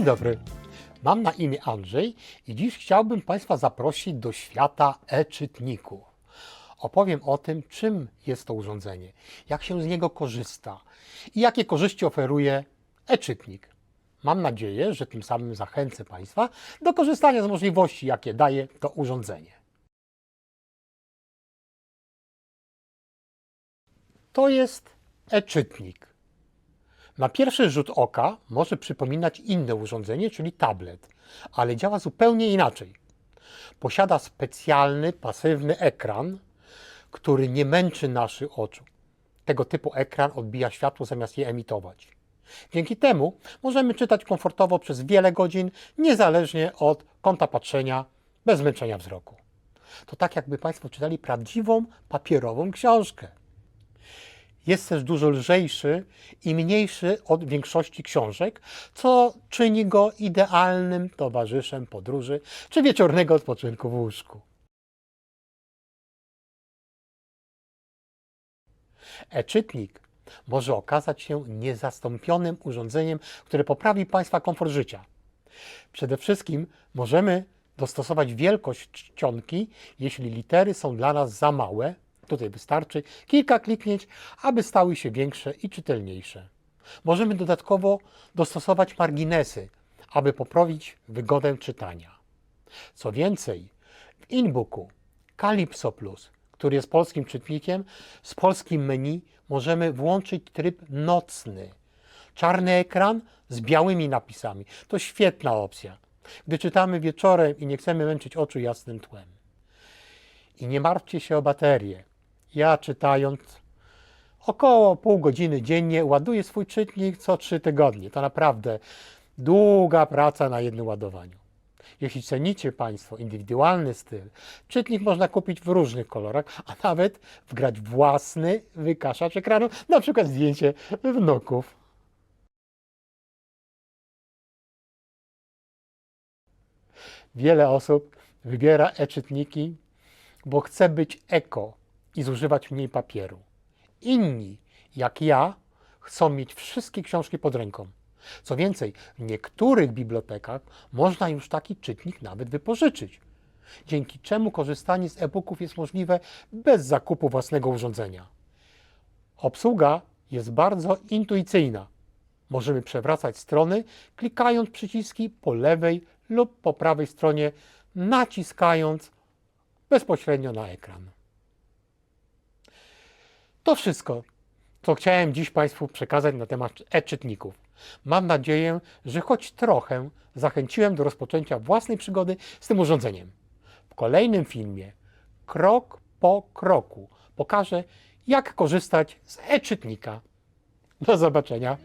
Dzień dobry. Mam na imię Andrzej i dziś chciałbym Państwa zaprosić do świata e-czytniku. Opowiem o tym, czym jest to urządzenie, jak się z niego korzysta i jakie korzyści oferuje e-czytnik. Mam nadzieję, że tym samym zachęcę Państwa do korzystania z możliwości, jakie daje to urządzenie. To jest e-czytnik. Na pierwszy rzut oka może przypominać inne urządzenie, czyli tablet, ale działa zupełnie inaczej. Posiada specjalny, pasywny ekran, który nie męczy naszych oczu. Tego typu ekran odbija światło zamiast je emitować. Dzięki temu możemy czytać komfortowo przez wiele godzin, niezależnie od kąta patrzenia, bez zmęczenia wzroku. To tak, jakby Państwo czytali prawdziwą, papierową książkę jest też dużo lżejszy i mniejszy od większości książek, co czyni go idealnym towarzyszem podróży czy wieczornego odpoczynku w łóżku. E-czytnik może okazać się niezastąpionym urządzeniem, które poprawi Państwa komfort życia. Przede wszystkim możemy dostosować wielkość czcionki, jeśli litery są dla nas za małe. Tutaj wystarczy kilka kliknięć, aby stały się większe i czytelniejsze. Możemy dodatkowo dostosować marginesy, aby poprawić wygodę czytania. Co więcej, w InBooku Calypso Plus, który jest polskim czytnikiem, z polskim menu możemy włączyć tryb nocny. Czarny ekran z białymi napisami. To świetna opcja, gdy czytamy wieczorem i nie chcemy męczyć oczu jasnym tłem. I nie martwcie się o baterię. Ja czytając około pół godziny dziennie ładuję swój czytnik co trzy tygodnie. To naprawdę długa praca na jednym ładowaniu. Jeśli cenicie Państwo indywidualny styl, czytnik można kupić w różnych kolorach, a nawet wgrać własny wykaszacz ekranu, na przykład zdjęcie wnuków. Wiele osób wybiera e-czytniki, bo chce być eko i zużywać mniej papieru. Inni, jak ja, chcą mieć wszystkie książki pod ręką. Co więcej, w niektórych bibliotekach można już taki czytnik nawet wypożyczyć, dzięki czemu korzystanie z e-booków jest możliwe bez zakupu własnego urządzenia. Obsługa jest bardzo intuicyjna. Możemy przewracać strony, klikając przyciski po lewej lub po prawej stronie, naciskając bezpośrednio na ekran. To wszystko, co chciałem dziś Państwu przekazać na temat e-czytników. Mam nadzieję, że choć trochę zachęciłem do rozpoczęcia własnej przygody z tym urządzeniem. W kolejnym filmie, krok po kroku, pokażę, jak korzystać z e-czytnika. Do zobaczenia.